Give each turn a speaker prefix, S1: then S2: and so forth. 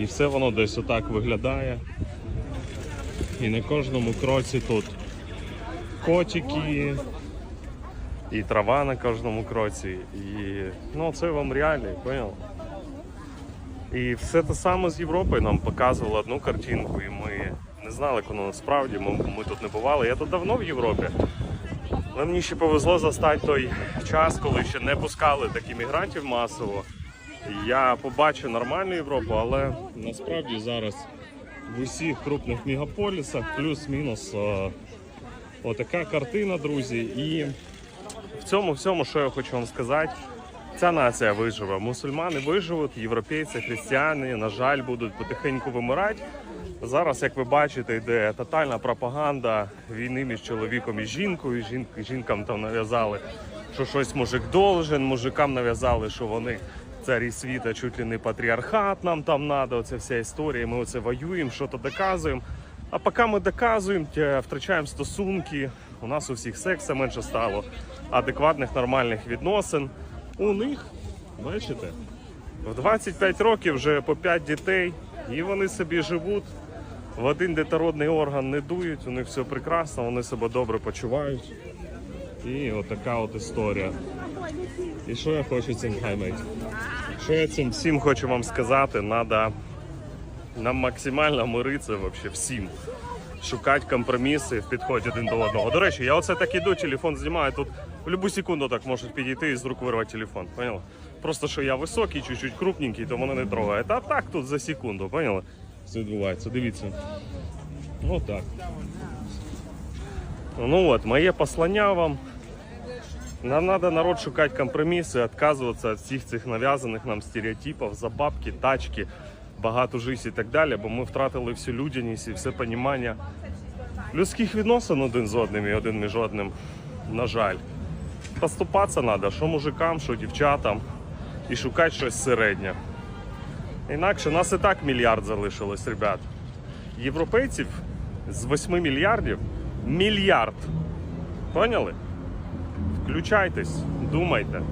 S1: і все воно десь отак виглядає. І на кожному кроці тут котики, і трава на кожному кроці. І ну це вам реалії, понял? І все те саме з Європою нам показували одну картинку, і ми не знали, як воно насправді. Ми, ми тут не бували. Я тут давно в Європі. Але мені ще повезло застати той час, коли ще не пускали таких мігрантів масово. Я побачив нормальну Європу, але насправді зараз в усіх крупних мегаполісах плюс-мінус е, отака картина, друзі. І в цьому всьому, що я хочу вам сказати, ця нація виживе. Мусульмани виживуть, європейці, християни, на жаль, будуть потихеньку вимирати. Зараз, як ви бачите, йде тотальна пропаганда війни між чоловіком і жінкою. Жін, жінкам там нав'язали, що щось мужик должен, мужикам нав'язали, що вони царі світа, чуть ли не патріархат нам там треба, оця вся історія. Ми оце воюємо, що то доказуємо. А поки ми доказуємо, втрачаємо стосунки. У нас у всіх секса менше стало, адекватних нормальних відносин. У них, бачите, в 25 років вже по 5 дітей, і вони собі живуть. В один детородний орган не дують, у них все прекрасно, вони себе добре почувають. І отака от історія. І що я хочу цим хаймейт? Що я цим всім хочу вам сказати, треба нам максимально миритися вообще всім. Шукати компроміси в підході один до одного. До речі, я оце так іду, телефон знімаю. Тут в будь-яку секунду так можуть підійти і з рук вирвати телефон. Поняли? Просто що я високий, чуть-чуть крупненький, то мене не трогає. А так тут за секунду, поняли? Все відбувається. Дивіться. Отак. Ну от, моє послання вам. Нам треба народ шукати компроміси, відказуватися від всіх цих нав'язаних нам стереотипів, забабки, тачки, багато життя і так далі, бо ми втратили всю людяність і все розуміння людських відносин один з одним і один між одним. На жаль. Поступатися треба, що мужикам, що дівчатам, і шукати щось середнє. Інакше нас і так мільярд залишилось, ребят. Європейців з 8 мільярдів мільярд. Поняли? Включайтесь, думайте.